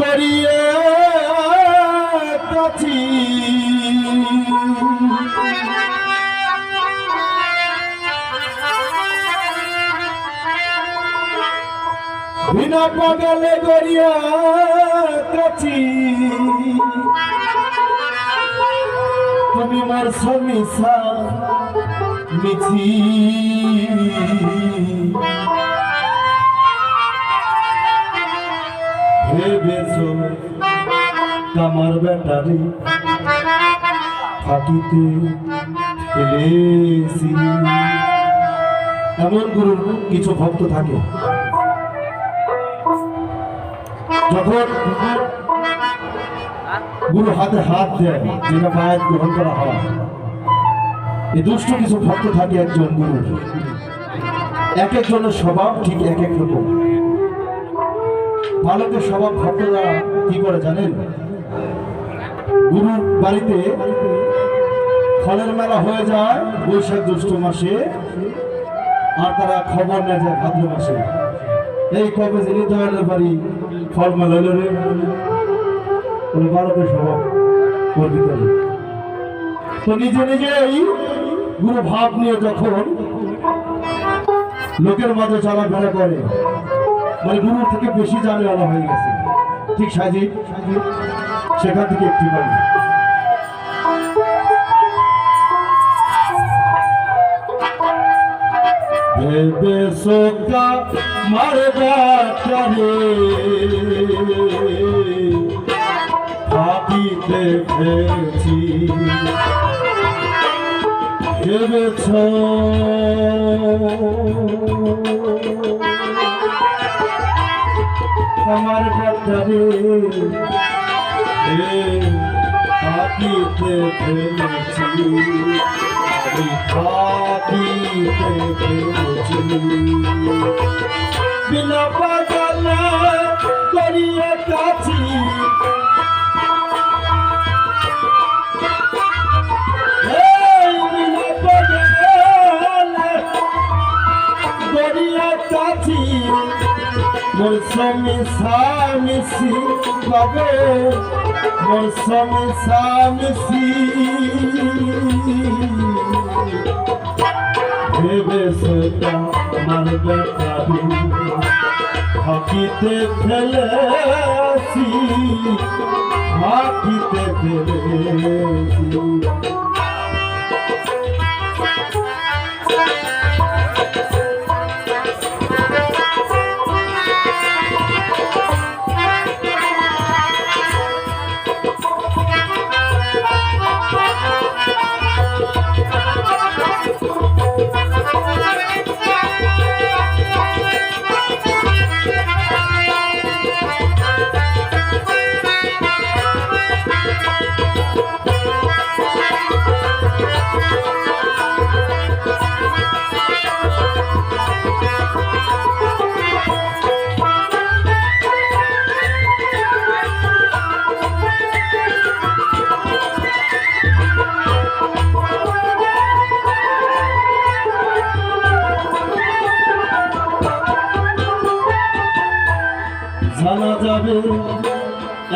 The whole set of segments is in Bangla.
গড়িয়ে কাছি বিনা পাগলে গড়িয়া কাছি তুমি মোর সমিসা মিছি। ব্যাটারি ফাটিতে এমন গুরুর কিছু ভক্ত থাকে। যখন গুরু হাতে হাত দেয়, যেটা মায়ের গ্রহণ করা হয় এই দুষ্ট কিছু ভক্ত থাকে একজন গুরু এক একজনের স্বভাব ঠিক এক এক রকম। বালকের স্বভাব ভক্তরা কি করে জানেন? গুরুর বাড়িতে ফলের মেলা হয়ে যায়, বৈশাখ জ্যৈষ্ঠ মাসে, আর তারা খবর নেয় যায় ভাদ্র মাসে। এই কবে যিনি দয়ালের বাড়ি ফল মেলা হলো রে? স্বভাব। তো নিজে নিজেই গুরু ভাব নিয়ে যখন লোকের মাঝে চলাফেরা করে মানে গুরুর থেকে বেশি জানে আলা হয়ে গেছে। ঠিক সাজি সেখান থেকে একটি বাড়ি। ভেবে সোকা আমার বাচ্চারে থাকিতে ফেলেছি আমি ফেলেছি বিনা স্বামী বাবে মোর স্বামী স্বামী ভেবে সেটা মারবে কাবি হাকিতে ফেলেছি হাকিতে ফেলেছি।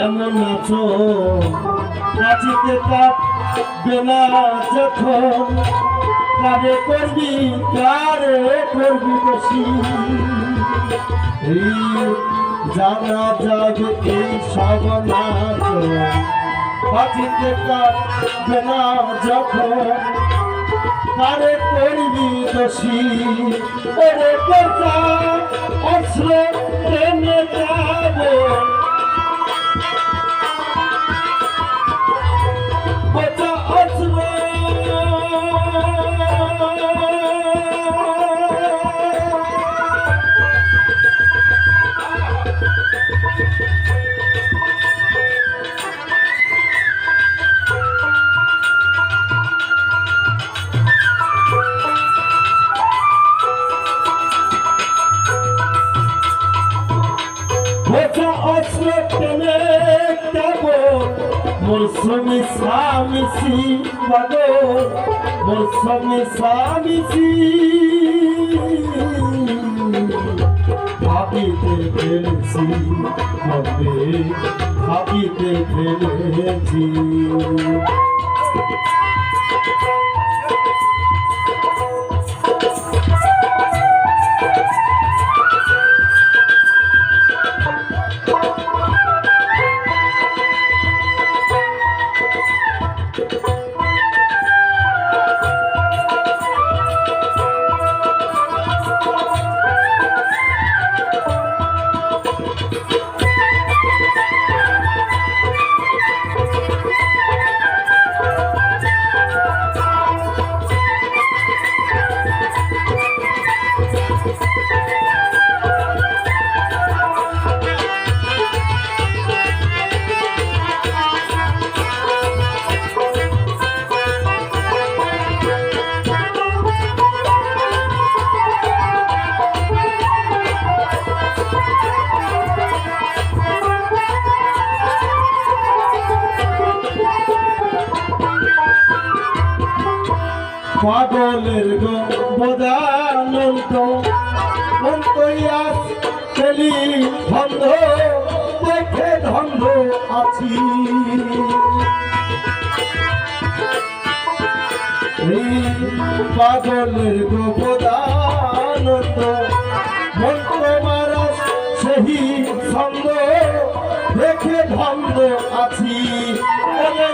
এমন নাচো নাচিতে কাটবে না যখন। কারে করবি কারে করবি বেশি? জানা যাবে এই সব নাচ নাচিতে না যখন। কারে করবি দোষী ওরে কথা অস্ত্র টেনে যাব মোর স্বামী পাগো মোর স্বামী থাকিতে ফেলেছি মনে থাকিতে ফেলেছি। পাগলের গো বোধানন্ত মন্তইয়া চলি ধন্ধ দেখে ধন্ধ আছি। পাগলের গো বোধানন্ত মন্ত্র মারা সেই ছন্দ দেখে ধন্ধ আছি। বলে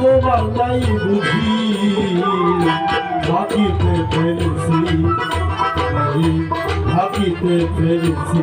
তো বাংলাই বুঝি বাকিতে ফেলেছি বাকিতে ফেলেছি।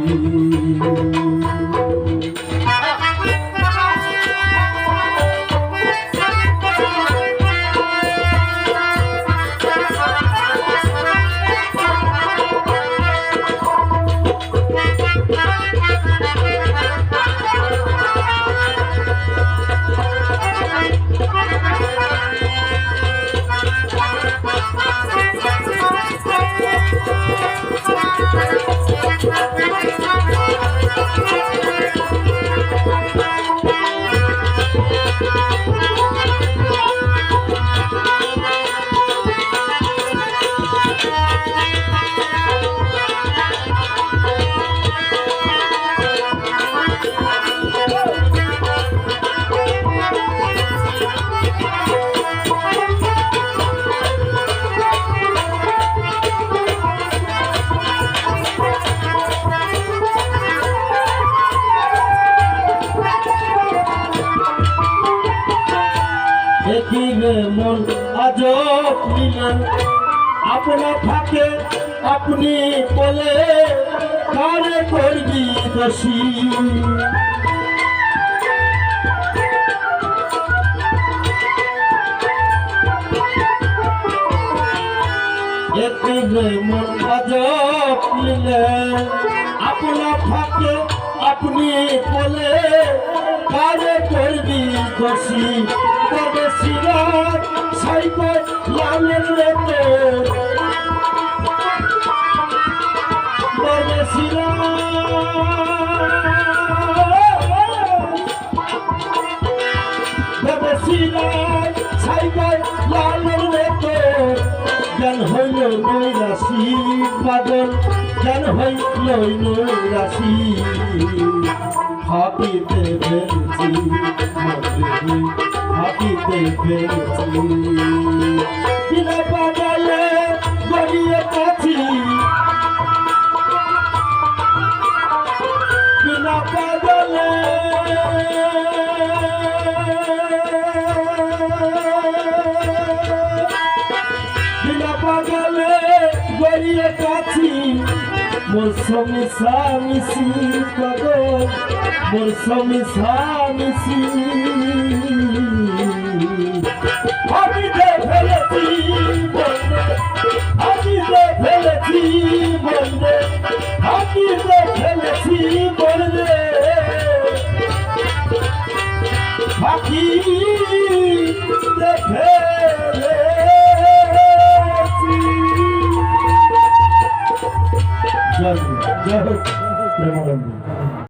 আজব নিলেন আপনা থাকে আপনি বলে কারে করবি দোষী। দেখিলে মন আজব নিলেন আপনা থাকে আপনি বলে কারে করবি দোষী। রেতে। জ্ঞান হইল নৈরাশি হাতিতে ফেলছি হাতিতে ফেলছি বিনা পাগলে গড়িয়ে কাছি বিনা পাগলে বিনা পাগলে গড়িয়ে কাছি মোর স্বামী স্বামীসি পাগল মোর স্বামী খেলেছি বলবে হাতিতে খেলেছি বলবে হাতিতে খেলেছি জয়